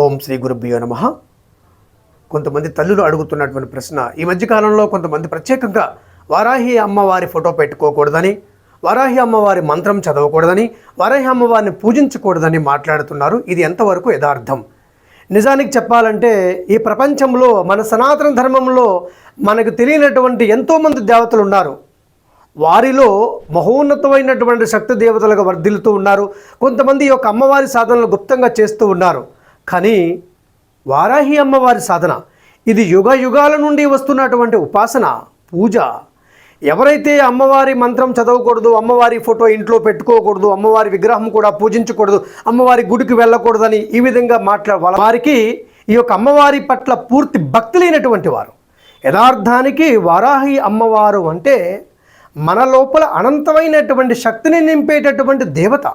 ఓం శ్రీ గురుభ్యో నమ. కొంతమంది తల్లులు అడుగుతున్నటువంటి ప్రశ్న ఈ మధ్యకాలంలో కొంతమంది ప్రత్యేకంగా వారాహి అమ్మవారి ఫోటో పెట్టుకోకూడదని వారాహి అమ్మవారి మంత్రం చదవకూడదని వారాహి అమ్మవారిని పూజించకూడదని మాట్లాడుతున్నారు. ఇది ఎంతవరకు యథార్థం? నిజానికి చెప్పాలంటే ఈ ప్రపంచంలో మన సనాతన ధర్మంలో మనకు తెలియనటువంటి ఎంతోమంది దేవతలు ఉన్నారు. వారిలో మహోన్నతమైనటువంటి శక్తి దేవతలుగా వర్ధిల్లుతూ ఉన్నారు. కొంతమంది ఈ యొక్క అమ్మవారి సాధనలు గుప్తంగా చేస్తూ ఉన్నారు. కానీ వారాహి అమ్మవారి సాధన ఇది యుగ యుగాల నుండి వస్తున్నటువంటి ఉపాసన పూజ. ఎవరైతే అమ్మవారి మంత్రం చదవకూడదు అమ్మవారి ఫోటో ఇంట్లో పెట్టుకోకూడదు అమ్మవారి విగ్రహం కూడా పూజించకూడదు అమ్మవారి గుడికి వెళ్ళకూడదని ఈ విధంగా మాట్లా వారికి ఈ యొక్క అమ్మవారి పట్ల పూర్తి భక్తి లేనటువంటి వారు. యథార్థానికి వారాహి అమ్మవారు అంటే మన లోపల అనంతమైనటువంటి శక్తిని నింపేటటువంటి దేవత.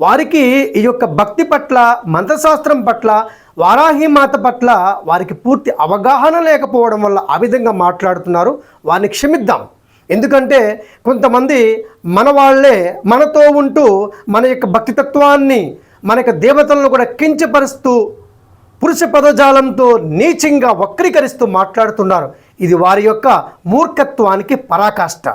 వారికి ఈ యొక్క భక్తి పట్ల మంత్రశాస్త్రం పట్ల వారాహి మాత పట్ల వారికి పూర్తి అవగాహన లేకపోవడం వల్ల ఆ విధంగా మాట్లాడుతున్నారు. వారిని క్షమిద్దాం. ఎందుకంటే కొంతమంది మన వాళ్ళే మనతో ఉంటూ మన యొక్క భక్తితత్వాన్ని మన యొక్క దేవతలను కూడా కించపరుస్తూ పురుష పదజాలంతో నీచంగా వక్రీకరిస్తూ మాట్లాడుతున్నారు. ఇది వారి యొక్క మూర్ఖత్వానికి పరాకాష్ట.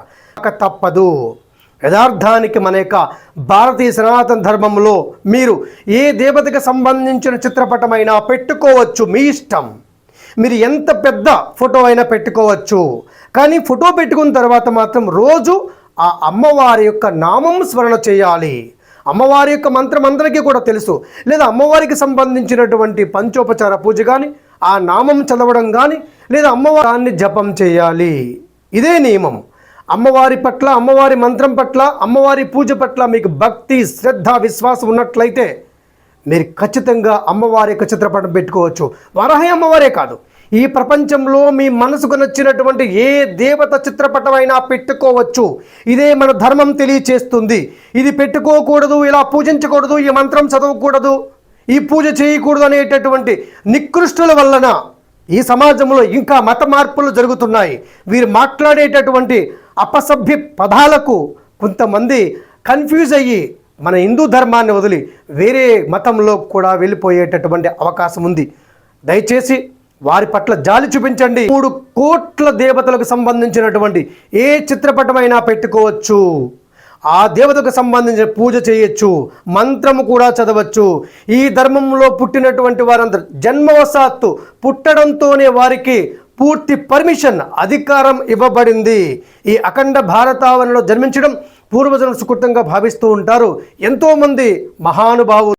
తప్పదు. యథార్థానికి మన యొక్క భారతీయ సనాతన ధర్మంలో మీరు ఏ దేవతకు సంబంధించిన చిత్రపటమైనా పెట్టుకోవచ్చు మీ ఇష్టం. మీరు ఎంత పెద్ద ఫోటో అయినా పెట్టుకోవచ్చు. కానీ ఫోటో పెట్టుకున్న తర్వాత మాత్రం రోజు ఆ అమ్మవారి యొక్క నామం స్మరణ చేయాలి. అమ్మవారి యొక్క మంత్రం అందరికీ కూడా తెలుసు. లేదా అమ్మవారికి సంబంధించినటువంటి పంచోపచార పూజ కానీ ఆ నామం చదవడం కానీ లేదా అమ్మవారిని జపం చేయాలి. ఇదే నియమం. అమ్మవారి పట్ల అమ్మవారి మంత్రం పట్ల అమ్మవారి పూజ పట్ల మీకు భక్తి శ్రద్ధ విశ్వాసం ఉన్నట్లయితే మీరు ఖచ్చితంగా అమ్మవారి యొక్క చిత్రపటం పెట్టుకోవచ్చు. వరహి అమ్మవారే కాదు. ఈ ప్రపంచంలో మీ మనసుకు నచ్చినటువంటి ఏ దేవత చిత్రపటమైనా పెట్టుకోవచ్చు. ఇదే మన ధర్మం తెలియచేస్తుంది. ఇది పెట్టుకోకూడదు ఇలా పూజించకూడదు ఈ మంత్రం చదవకూడదు ఈ పూజ చేయకూడదు అనేటటువంటి నికృష్టుల వలన ఈ సమాజంలో ఇంకా మత మార్పులు జరుగుతున్నాయి. వీరు మాట్లాడేటటువంటి అపసభ్య పదాలకు కొంతమంది కన్ఫ్యూజ్ అయ్యి మన హిందూ ధర్మాన్ని వదిలి వేరే మతంలో కూడా వెళ్ళిపోయేటటువంటి అవకాశం ఉంది. దయచేసి వారి పట్ల జాలి చూపించండి. మూడు కోట్ల దేవతలకు సంబంధించినటువంటి ఏ చిత్రపటమైనా పెట్టుకోవచ్చు. ఆ దేవతకు సంబంధించిన పూజ చేయొచ్చు మంత్రము కూడా చదవచ్చు. ఈ ధర్మంలో పుట్టినటువంటి వారందరూ జన్మవశాత్తు పుట్టడంతోనే వారికి పూర్తి పర్మిషన్ అధికారం ఇవ్వబడింది. ఈ అఖండ భారతావనలో జన్మించడం పూర్వజన సుకృతంగా భావిస్తూ ఉంటారు. ఎంతోమంది మహానుభావులు